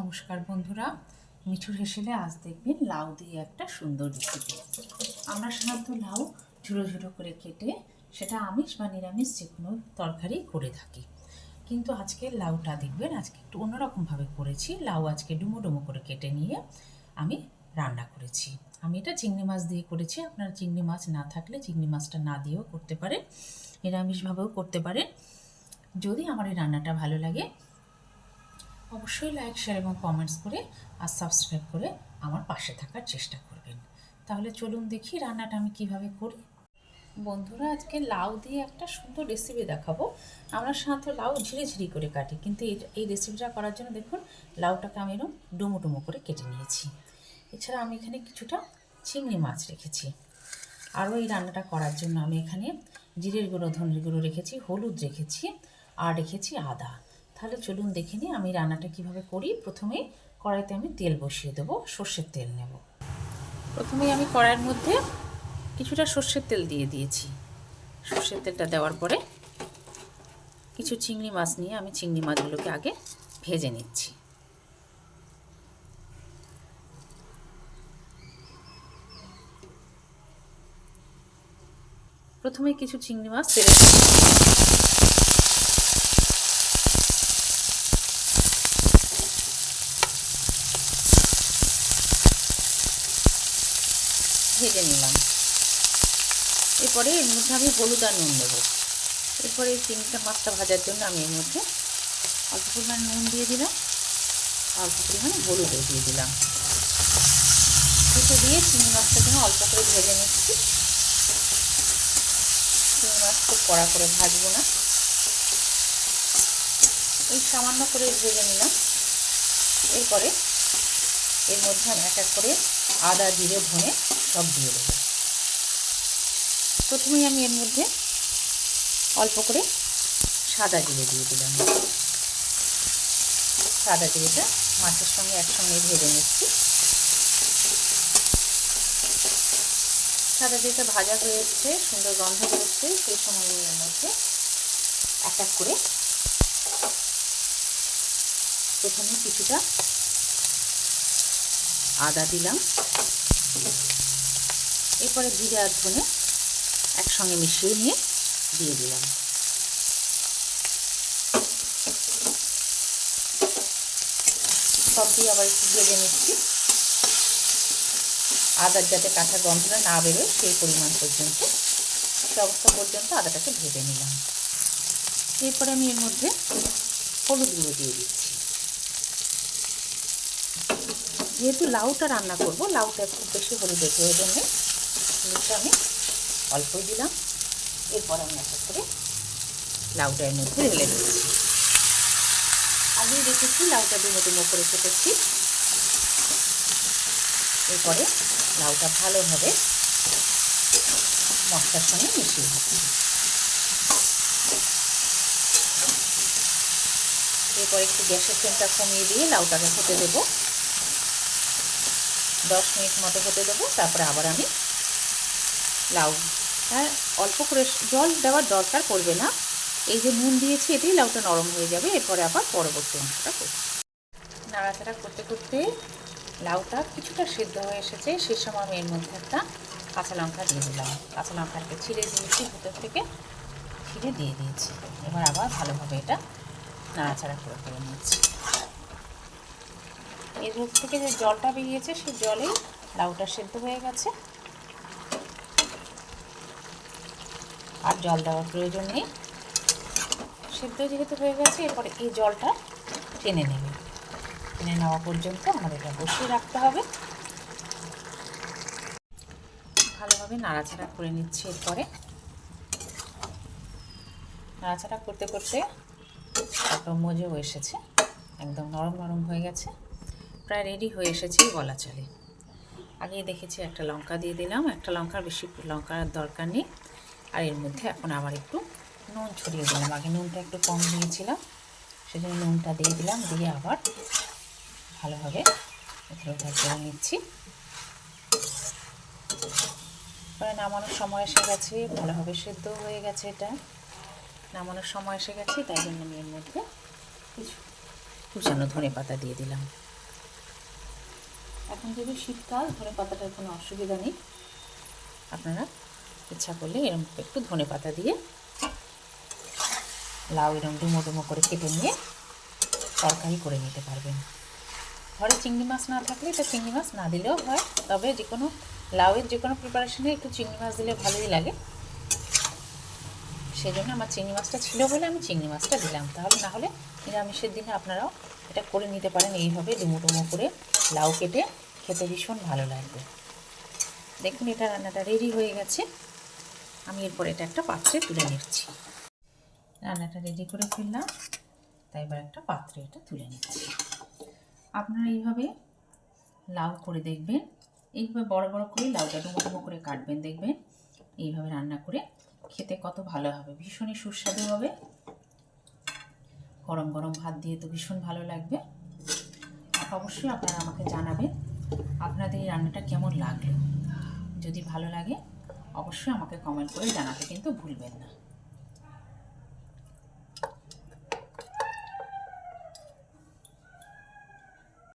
নমস্কার বন্ধুরা মিঠুর হেসেলে আজ দেখবেন লাউ দিয়ে একটা সুন্দর রেসিপি আমরা সাধারণত লাউ ঝুড়ো ঝুড়ো করে কেটে সেটা আমিষ বা নিরামিষ যে কোনো তরকারি করে থাকি। কিন্তু আজকে লাউটা দেখবেন, আজকে একটু অন্যরকমভাবে করেছি। লাউ আজকে ডুমো ডুমো করে কেটে নিয়ে আমি রান্না করেছি। আমি এটা চিংড়ি মাছ দিয়ে করেছি, আপনারা চিংড়ি মাছ না থাকলে চিংড়ি মাছটা না দিয়েও করতে পারেন, নিরামিষভাবেও করতে পারেন। যদি আমার এই রান্নাটা ভালো লাগে অবশ্যই লাইক শেয়ার এবং কমেন্টস করে আর সাবস্ক্রাইব করে আমার পাশে থাকার চেষ্টা করবেন। তাহলে চলুন দেখি রান্নাটা আমি কীভাবে করি। বন্ধুরা, আজকে লাউ দিয়ে একটা সুন্দর রেসিপি দেখাবো। আমরা সাধারণত লাউ ঝিরি ঝিরি করে কাটি, কিন্তু এই রেসিপিটা করার জন্য দেখুন, লাউটাকে আমি এরকম ডুমো ডুমো করে কেটে নিয়েছি। এছাড়া আমি এখানে কিছুটা চিংড়ি মাছ রেখেছি। আরও এই রান্নাটা করার জন্য আমি এখানে জিরের গুঁড়ো, ধনের গুঁড়ো রেখেছি, হলুদ রেখেছি, আর রেখেছি আদা। তাহলে চলুন দেখে নিই আমি রান্নাটা কীভাবে করি। প্রথমে কড়াইতে আমি তেল বসিয়ে দেবো, সর্ষের তেল নেব। প্রথমেই আমি কড়াইয়ের মধ্যে কিছুটা সর্ষের তেল দিয়ে দিয়েছি। সর্ষের তেলটা দেওয়ার পরে কিছু চিংড়ি মাছ নিয়ে আমি চিংড়ি মাছগুলোকে আগে ভেজে নিচ্ছি। প্রথমে কিছু চিংড়ি মাছ তেলে ভেজে নিলাম। এরপরে এর মধ্যে আমি হলুদ আর নুন দেবো। এরপরে চিংড়িটা মাছটা ভাজার জন্য আমি এর মধ্যে অল্প পরিমাণ নুন দিয়ে দিলাম, অল্প পরিমাণে হলুদও দিয়ে দিলাম। দুটো দিয়ে চিংড়ি মাছটা যেন অল্প করে ভেজে নিচ্ছি। চিংড়ি মাছ খুব কড়া করে ভাজবো না। এই সামান্য করে ভেজে নিলাম। এরপরে এর মধ্যে আমি এক এক করে আদা, জিরে, ধনে সব দিয়ে দেবো। প্রথমেই আমি এর মধ্যে অল্প করে সাদা জিরে দিয়ে দিলাম। সাদা জিরেটা মাছের সঙ্গে একসঙ্গে ভেজে নিচ্ছি। সাদা জিরেটা ভাজা হয়ে এসছে, সুন্দর গন্ধ বেরোচ্ছে সেই সময় এর মধ্যে এক এক করে প্রথমে কিছুটা আদা দিলাম। এরপরে জিরে আর ধনে একসঙ্গে মিশিয়ে নিয়ে দিয়ে দিলাম। সব দিয়ে আবার একটু ভেজে নিচ্ছি। আদার যাতে কাঁচা গন্ধটা না বেরোয়, সেই পরিমাণ পর্যন্ত সে অবস্থা পর্যন্ত আদাটাকে ভেজে নিলাম। এরপরে আমি এর মধ্যে হলুদ গুঁড়ো দিয়ে দিচ্ছি। যেহেতু লাউটা রান্না করব, লাউটা খুব বেশি হলুদের প্রয়োজন নেই হলুদটা আমি অল্পই দিলাম। এরপর আমি একটা করে লাউটা এর মধ্যে ঢেলে দিচ্ছি। আগেই দেখেছি লাউটা ডুমো ডুমো করে কেটেছি। এরপরে লাউটা ভালোভাবে মশলার সঙ্গে মিশিয়ে দিচ্ছি। এরপর একটু গ্যাসের ফ্লেমটা কমিয়ে দিয়ে লাউটাকে হতে দেবো। দশ মিনিট মতো হতে দেবো, তারপরে আবার আমি লাউ হ্যাঁ অল্প করে জল দেওয়ার দরকার পড়বে না। এই যে নুন দিয়েছি, এতেই লাউটা নরম হয়ে যাবে, এরপরে আবার পরবর্তী অংশটা করছি নাড়াচাড়া করতে করতে লাউটা কিছুটা সিদ্ধ হয়ে এসেছে সেই সময় আমি এর মধ্যে একটা কাঁচা লঙ্কা দিয়ে দিলাম। কাঁচা লঙ্কাটাকে ছিঁড়ে দিয়েছি, ভিতর থেকে ছিঁড়ে দিয়ে দিয়েছি। এবার আবার ভালোভাবে এটা নাড়াচাড়া করে করে নিচ্ছি। এর মধ্যে থেকে যে জলটা বেরিয়েছে, সেই জলেই লাউটা সেদ্ধ হয়ে গেছে। আর জল দেওয়ার প্রয়োজন নেই। সেদ্ধ যেহেতু হয়ে গেছে, এরপরে এই জলটা টেনে নেবে। টেনে নেওয়া পর্যন্ত আমাদের এটা বসিয়ে রাখতে হবে। ভালোভাবে নাড়াচাড়া করে নিচ্ছি এরপরে। নাড়াচাড়া করতে করতে একটা মজেও এসেছে। একদম নরম নরম হয়ে গেছে। প্রায় রেডি হয়ে এসেছেই বলা চলে। আগে দেখেছি একটা লঙ্কা দিয়ে দিলাম, একটা লঙ্কার বেশি লঙ্কার দরকার নেই। আর এর মধ্যে এখন আবার একটু নুন ছড়িয়ে দিলাম। আগে নুনটা একটু কম দিয়েছিলাম, সেজন্য নুনটা দিয়ে দিলাম, দিয়ে আবার ভালোভাবে এগুলোটা করে নিচ্ছি। নামানোর সময় এসে গেছে, ভালোভাবে সেদ্ধ হয়ে গেছে এটা। নামানোর সময় এসে গেছে, তাই জন্য আমি এর মধ্যে কিছু কুচানো ধনে পাতা দিয়ে দিলাম। এখন যেহেতু শীতকাল, ধনে পাতাটার কোনো অসুবিধা নেই। আপনারা ইচ্ছা করলে এরম একটু ধনে পাতা দিয়ে লাউ এরম ডুমো ডুমো করে কেটে নিয়ে তরকারি করে নিতে পারবেন। ঘরে চিংড়ি মাছ না থাকলে এটা চিংড়ি মাছ না দিলেও হয়, তবে যে কোনো লাউয়ের যে কোনো প্রিপারেশনে একটু চিংড়ি মাছ দিলে ভালোই লাগে। সেই জন্য আমার চিংড়ি মাছটা ছিল বলে আমি চিংড়ি মাছটা দিলাম। তাহলে না হলে নিরামিষের দিনে আপনারাও এটা করে নিতে পারেন। এইভাবে ডুমো ডুমো করে লাউ কেটে খেতে ভীষণ ভালো লাগবে। দেখুন, এটা রান্নাটা রেডি হয়ে গেছে। আমি এরপর এটা একটা পাত্রে তুলে নিচ্ছি। রান্নাটা রেডি করে ফেললাম। তাই এবার একটা পাত্রে এটা তুলে নিচ্ছি। আপনারা এইভাবে লাউ করে দেখবেন। এইভাবে বড় বড় করে লাউটা ডুমো ডুমো করে কাটবেন, দেখবেন। এইভাবে রান্না করে খেতে কত ভালো হবে। ভীষণই সুস্বাদু হবে। গরম গরম ভাত দিয়ে তো ভীষণ ভালো লাগবে। অবশ্যই আপনারা আমাকে জানাবেন আপনাদের এই রান্নাটা কেমন লাগল। যদি ভালো লাগে, অবশ্যই আমাকে কমেন্ট করে জানাতে কিন্তু ভুলবেন না।